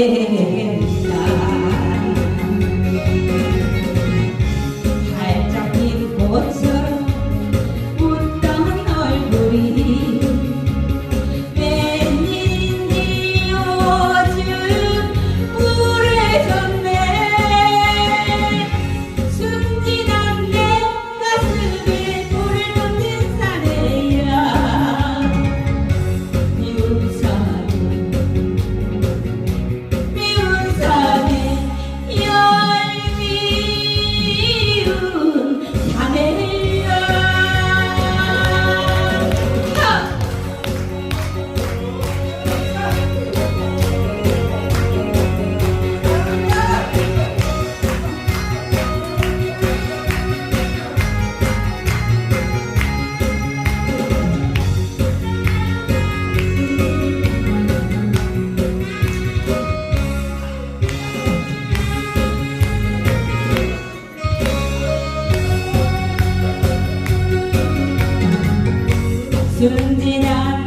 hey, hey, hey. 순진한